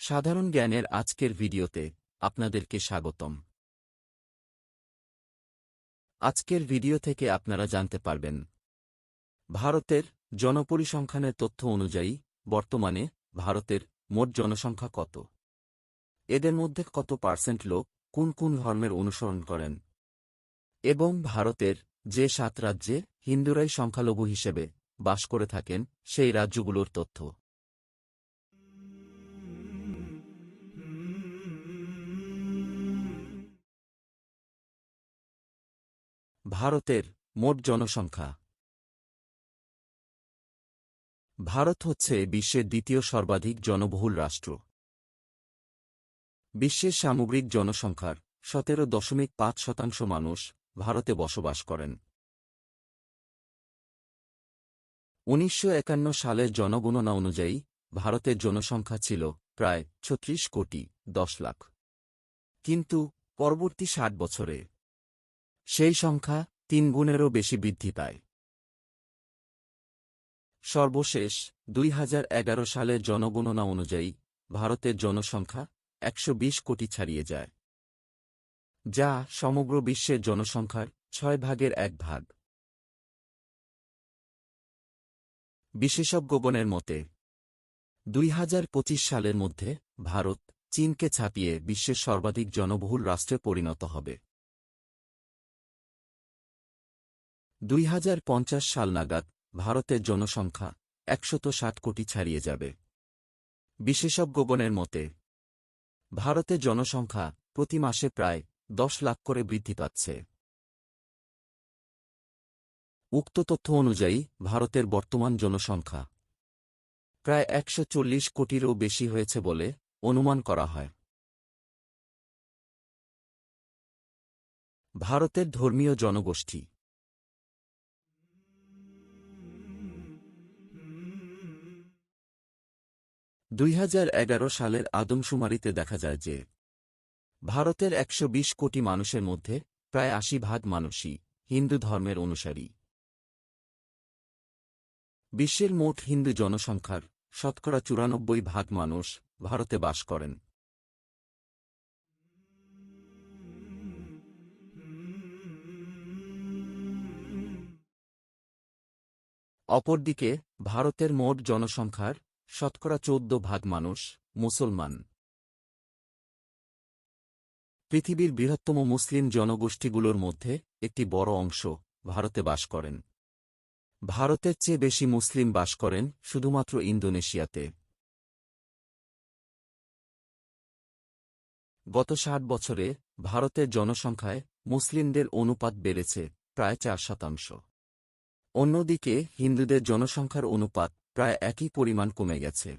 সাধারণ জ্ঞানের আজকের ভিডিওতে আপনাদেরকে স্বাগতম। আজকের ভিডিও থেকে আপনারা জানতে পারবেন, ভারতের জনপরিসংখ্যানের তথ্য অনুযায়ী বর্তমানে ভারতের মোট জনসংখ্যা কত? এদের মধ্যে কত পার্সেন্ট লোক কোন কোন ধর্মের অনুসরণ করেন? এবং ভারতের যে সাত রাজ্যে হিন্দুরাই সংখ্যালঘু হিসেবে বাস করে থাকেন সেই রাজ্যগুলোর তথ্য। ভারতের মোট জনসংখ্যা। ভারত হচ্ছে বিশ্বের দ্বিতীয় সর্বাধিক জনবহুল রাষ্ট্র। বিশ্বের সামগ্রিক জনসংখ্যার সতেরো দশমিক পাঁচ শতাংশ মানুষ ভারতে বসবাস করেন। উনিশশো একান্ন সালের জনগণনা অনুযায়ী ভারতের জনসংখ্যা ছিল প্রায় ছত্রিশ কোটি দশ লাখ। কিন্তু পরবর্তী ষাট বছরে সেই সংখ্যা তিন গুণেরও বেশি বৃদ্ধি পায়। সর্বশেষ দুই হাজার এগারো সালের জনগণনা অনুযায়ী ভারতের জনসংখ্যা একশো বিশ কোটি ছাড়িয়ে যায়, যা সমগ্র বিশ্বের জনসংখ্যার ছয় ভাগের এক ভাগ। বিশেষজ্ঞগণের মতে, দুই হাজার পঁচিশ সালের মধ্যে ভারত চীনকে ছাপিয়ে বিশ্বের সর্বাধিক জনবহুল রাষ্ট্রে পরিণত হবে। দুই হাজার পঞ্চাশ সাল নাগাদ ভারতের জনসংখ্যা একশত ষাট কোটি ছাড়িয়ে যাবে। বিশেষজ্ঞগণের মতে, ভারতের জনসংখ্যা প্রতি মাসে প্রায় দশ লাখ করে বৃদ্ধি পাচ্ছে। উক্ত তথ্য অনুযায়ী ভারতের বর্তমান জনসংখ্যা প্রায় একশো চল্লিশ কোটিরও বেশি হয়েছে বলে অনুমান করা হয়। ভারতের ধর্মীয় জনগোষ্ঠী দুই হাজার এগারো সালের আদমশুমারিতে দেখা যায় যে ভারতের একশো বিশ কোটি মানুষের মধ্যে প্রায় আশি ভাগ মানুষই হিন্দু ধর্মের অনুসারী। বিশ্বের মোট হিন্দু জনসংখ্যার শতকরা চুরানব্বই ভাগ মানুষ ভারতে বাস করেন। অপরদিকে ভারতের মোট জনসংখ্যার শতকরা চৌদ্দ ভাগ মানুষ মুসলমান। পৃথিবীর বৃহত্তম মুসলিম জনগোষ্ঠীগুলোর মধ্যে একটি বড় অংশ ভারতে বাস করেন। ভারতের চেয়ে বেশি মুসলিম বাস করেন শুধুমাত্র ইন্দোনেশিয়াতে। গত ষাট বছরে ভারতের জনসংখ্যায় মুসলিমদের অনুপাত বেড়েছে প্রায় চার শতাংশ। অন্যদিকে হিন্দুদের জনসংখ্যার অনুপাত প্রায় একই পরিমাণ কমে গেছে।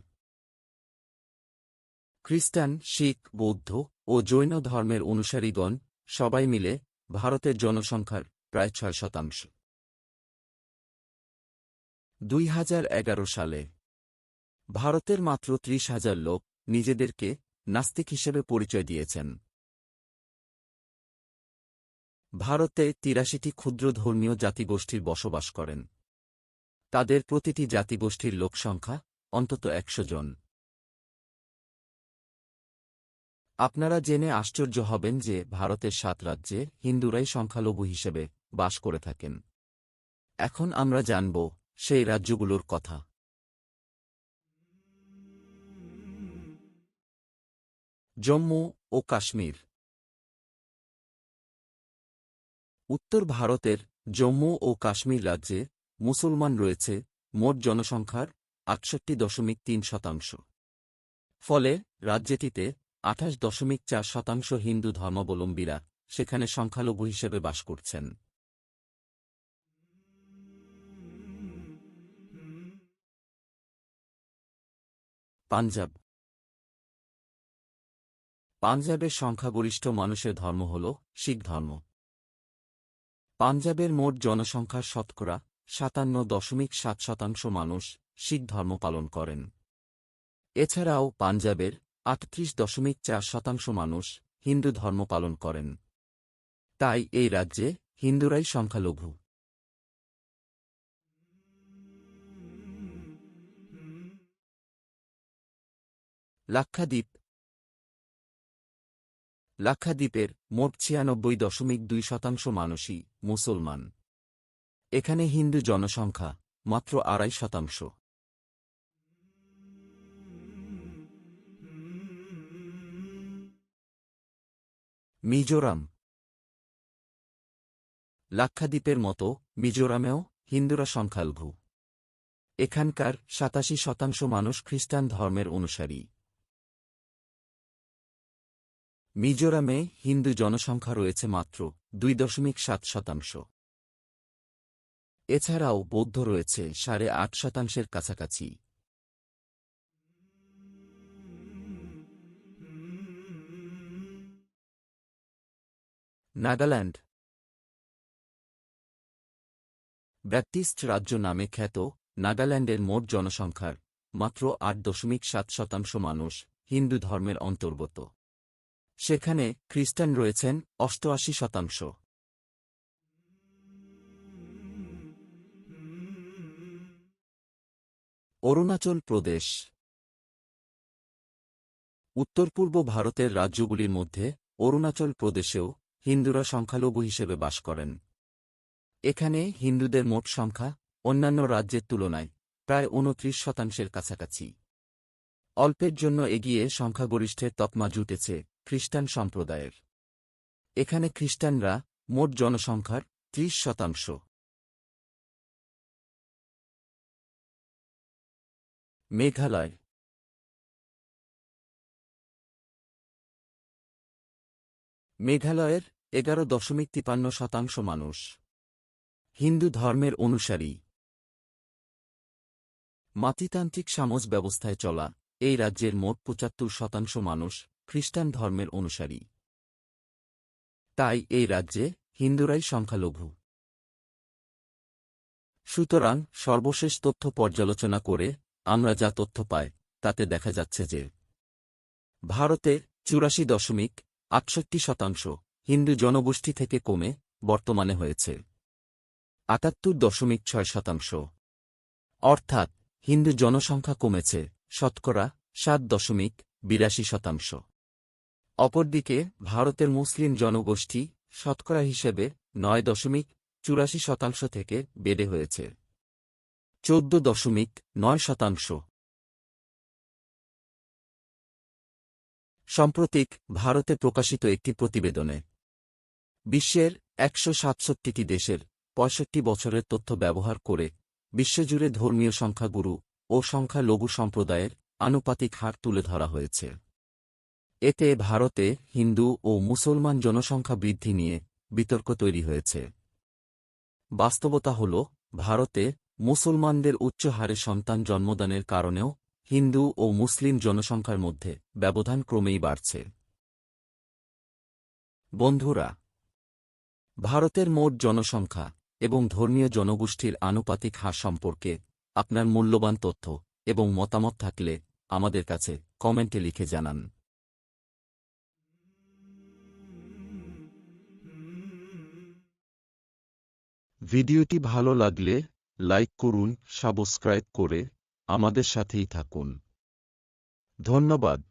খ্রিস্টান, শিখ, বৌদ্ধ ও জৈন ধর্মের অনুসারীগণ সবাই মিলে ভারতের জনসংখ্যার প্রায় ছয় শতাংশ। দুই হাজার এগারো সালে ভারতের মাত্র ত্রিশ হাজার লোক নিজেদেরকে নাস্তিক হিসেবে পরিচয় দিয়েছেন। ভারতে তিরাশিটি ক্ষুদ্র ধর্মীয় জাতিগোষ্ঠীর বসবাস করেন। তাদের প্রতিটি জাতিগোষ্ঠীর লোকসংখ্যা, অন্তত একশো জন। আপনারা জেনে আশ্চর্য হবেন যে ভারতের সাত রাজ্যে হিন্দুরাই সংখ্যালঘু হিসেবে বাস করে থাকেন। এখন আমরা জানব সেই রাজ্যগুলোর কথা। জম্মু ও কাশ্মীর। উত্তর ভারতের জম্মু ও কাশ্মীর রাজ্যে মুসলমান রয়েছে মোট জনসংখ্যার আটষট্টি দশমিক তিন শতাংশ। ফলে রাজ্যটিতে আঠাশ দশমিক চার শতাংশ হিন্দু ধর্মাবলম্বীরা সেখানে সংখ্যালঘু হিসেবে বাস করছেন। পাঞ্জাব। পাঞ্জাবের সংখ্যাগরিষ্ঠ মানুষের ধর্ম হল শিখ ধর্ম। পাঞ্জাবের মোট জনসংখ্যার শতকরা সাতান্ন দশমিক সাত শতাংশ মানুষ শিখ ধর্ম পালন করেন। এছাড়াও পাঞ্জাবের আটত্রিশ দশমিক চার শতাংশ মানুষ হিন্দু ধর্ম পালন করেন। তাই এই রাজ্যে হিন্দুরাই সংখ্যালঘু। লাক্ষাদ্বীপ লাক্ষাদ্বীপের মোট ছিয়ানব্বই দশমিক দুই শতাংশ মানুষই মুসলমান। এখানে হিন্দু জনসংখ্যা মাত্র আড়াই শতাংশ। মিজোরাম। লাক্ষাদ্বীপের মতো মিজোরামেও হিন্দুরা সংখ্যালঘু। এখানকার সাতাশি শতাংশ মানুষ খ্রিস্টান ধর্মের অনুসারী। মিজোরামে হিন্দু জনসংখ্যা রয়েছে মাত্র দুই দশমিক সাত শতাংশ। এছাড়াও বৌদ্ধ রয়েছে সাড়ে আট শতাংশের কাছাকাছি। নাগাল্যান্ড। ব্যাপটিস্ট রাজ্য নামে খ্যাত, নাগাল্যান্ডের মোট জনসংখ্যার মাত্র আট দশমিক সাত শতাংশ মানুষ হিন্দু ধর্মের অন্তর্গত। সেখানে খ্রিস্টান রয়েছেন অষ্টআশি শতাংশ। অরুণাচল প্রদেশ। উত্তর পূর্ব ভারতের রাজ্যগুলির মধ্যে অরুণাচল প্রদেশেও হিন্দুরা সংখ্যালঘু হিসেবে বাস করেন। এখানে হিন্দুদের মোট সংখ্যা অন্যান্য রাজ্যের তুলনায় প্রায় উনত্রিশ শতাংশের কাছাকাছি। অল্পের জন্য এগিয়ে সংখ্যাগরিষ্ঠের তকমা জুটেছে খ্রিস্টান সম্প্রদায়ের। এখানে খ্রিস্টানরা মোট জনসংখ্যার ত্রিশ শতাংশ। মেঘালয় মেঘালয়ের এগারো দশমিক তিপান্ন শতাংশ মানুষ হিন্দু ধর্মের অনুসারী। মাতৃতান্ত্রিক সামজ ব্যবস্থায় চলা এই রাজ্যের মোট পঁচাত্তর শতাংশ মানুষ খ্রিস্টান ধর্মের অনুসারী। তাই এই রাজ্যে হিন্দুরাই সংখ্যালঘু। সুতরাং সর্বশেষ তথ্য পর্যালোচনা করে আমরা যা তথ্য পাই, তাতে দেখা যাচ্ছে যে ভারতে চুরাশি দশমিক আটষট্টি শতাংশ হিন্দু জনগোষ্ঠী থেকে কমে বর্তমানে হয়েছে। আটাত্তর দশমিক ছয় শতাংশ। অর্থাৎ হিন্দু জনসংখ্যা কমেছে শতকরা সাত দশমিক বিরাশি শতাংশ। অপরদিকে ভারতের মুসলিম জনগোষ্ঠী শতকরা হিসেবে নয় দশমিক চুরাশি শতাংশ থেকে বেড়ে হয়েছে। চোদ্দ দশমিক নয় শতাংশ। সাম্প্রতিক ভারতে প্রকাশিত একটি প্রতিবেদনে, বিশ্বের একশো সাতষট্টিটি দেশের পঁয়ষট্টি বছরের তথ্য ব্যবহার করে বিশ্বজুড়ে ধর্মীয় সংখ্যাগুরু ও সংখ্যালঘু সম্প্রদায়ের আনুপাতিক হার তুলে ধরা হয়েছে। এতে ভারতে হিন্দু ও মুসলমান জনসংখ্যা বৃদ্ধি নিয়ে বিতর্ক তৈরি হয়েছে। বাস্তবতা হল, ভারতে মুসলমানদের উচ্চ হারে সন্তান জন্মদানের কারণেও হিন্দু ও মুসলিম জনসংখ্যার মধ্যে ব্যবধান ক্রমেই বাড়ছে। বন্ধুরা, ভারতের মোট জনসংখ্যা এবং ধর্মীয় জনগোষ্ঠীর আনুপাতিক হার সম্পর্কে আপনার মূল্যবান তথ্য এবং মতামত থাকলে আমাদের কাছে কমেন্টে লিখে জানান। ভিডিওটি ভালো লাগলে লাইক করুন সাবস্ক্রাইব করে আমাদের সাথেই থাকুন। ধন্যবাদ।